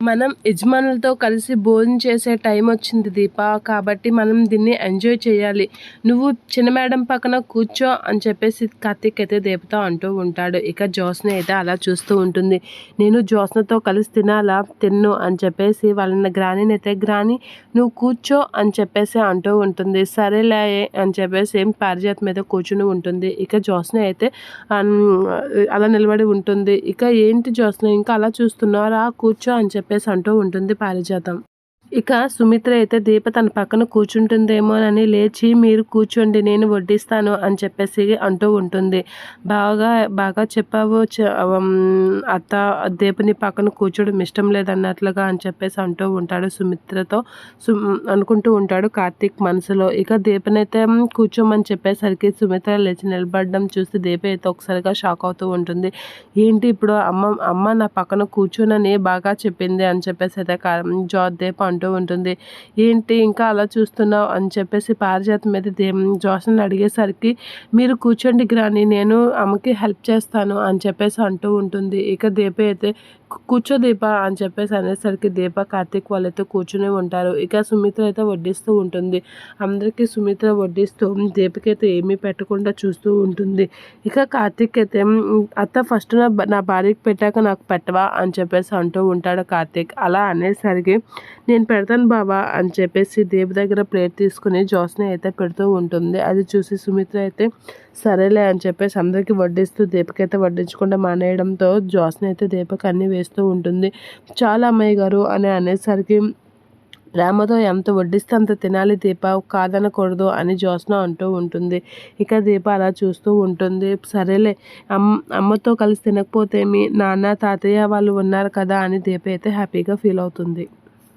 మనం యజమానులతో కలిసి భోజనం చేసే టైం వచ్చింది దీప. కాబట్టి మనం దీన్ని ఎంజాయ్ చేయాలి. నువ్వు చిన్న మేడం పక్కన కూర్చో అని చెప్పేసి కార్తీక్ అయితే దీపతో అంటూ ఉంటాడు. ఇక జ్యోత్స్న అయితే అలా చూస్తూ ఉంటుంది. నేను జ్యోత్స్నతో కలిసి తినాలా? తిన్ను అని చెప్పేసి వాళ్ళని గ్రానీని అయితే గ్రాని నువ్వు కూర్చో అని చెప్పేసి అంటూ ఉంటుంది. సరేలే అని చెప్పేసి ఏం పారిజాత మీద కూర్చుని ఉంటుంది. ఇక జ్యోత్స్న అయితే అలా నిలబడి ఉంటుంది. ఇక ఏంటి జ్యోత్స్న? ఇంకా అలా చూస్తున్నారా? కూర్చో అని చెప్పి చెప్పేసి అంటూ ఉంటుంది పారిజాతం. ఇక సుమిత్ర అయితే దీప తన పక్కన కూర్చుంటుందేమోనని లేచి మీరు కూర్చోండి నేను వడ్డిస్తాను అని చెప్పేసి అంటూ ఉంటుంది. బాగా బాగా చెప్పావు అత్త దీపని పక్కన కూర్చోడం ఇష్టం లేదన్నట్లుగా అని చెప్పేసి అంటూ ఉంటాడు సుమిత్రతో. అనుకుంటూ ఉంటాడు కార్తీక్ మనసులో. ఇక దీపనైతే కూర్చోమని చెప్పేసరికి సుమిత్ర లేచి నిలబడడం చూసి దీప అయితే ఒకసారిగా షాక్ అవుతూ ఉంటుంది. ఏంటి ఇప్పుడు అమ్మ అమ్మ నా పక్కన కూర్చోనని బాగా చెప్పింది అని చెప్పేసి అయితే జా దీప అంటూ ఉంటుంది. ఏంటి ఇంకా అలా చూస్తున్నావు అని చెప్పేసి పారిజాత మీద జోసన్ అడిగేసరికి మీరు కూర్చోండి గ్రాని నేను అమ్మకి హెల్ప్ చేస్తాను అని చెప్పేసి అంటూ ఉంటుంది. ఇక దీప అయితే కూర్చో దీప అని చెప్పేసి అనేసరికి దీప కార్తీక్ వాళ్ళైతే కూర్చునే ఉంటారు. ఇక సుమిత్ర అయితే వడ్డిస్తూ ఉంటుంది. అందరికీ సుమిత్ర వడ్డిస్తూ దీపకి అయితే ఏమీ పెట్టకుండా చూస్తూ ఉంటుంది. ఇక కార్తీక్ అయితే అత్త ఫస్ట్ నా నా భార్యకి పెట్టాక నాకు పెట్టవా? అని చెప్పేసి అంటూ ఉంటాడు కార్తీక్. అలా అనేసరికి నేను పెడతాను బాబా అని చెప్పేసి దీప దగ్గర ప్లేట్ తీసుకుని జోస్ని అయితే పెడుతూ ఉంటుంది. అది చూసి సుమిత్ర అయితే సరేలే అని చెప్పేసి అందరికీ వడ్డిస్తూ దీపకైతే వడ్డించకుండా మానేయడంతో జోస్ని అయితే దీపక్ అన్ని వేస్తూ ఉంటుంది. చాలా అమ్మాయి గారు అని అనేసరికి ప్రేమతో ఎంత వడ్డిస్తే అంత తినాలి దీప కాదనకూడదు అని జ్యోత్స్న అంటూ ఉంటుంది. ఇక దీప అలా చూస్తూ ఉంటుంది. సరేలే అమ్మ అమ్మతో కలిసి తినకపోతే మీ నాన్న తాతయ్య వాళ్ళు ఉన్నారు కదా అని దీప అయితే హ్యాపీగా ఫీల్ అవుతుంది.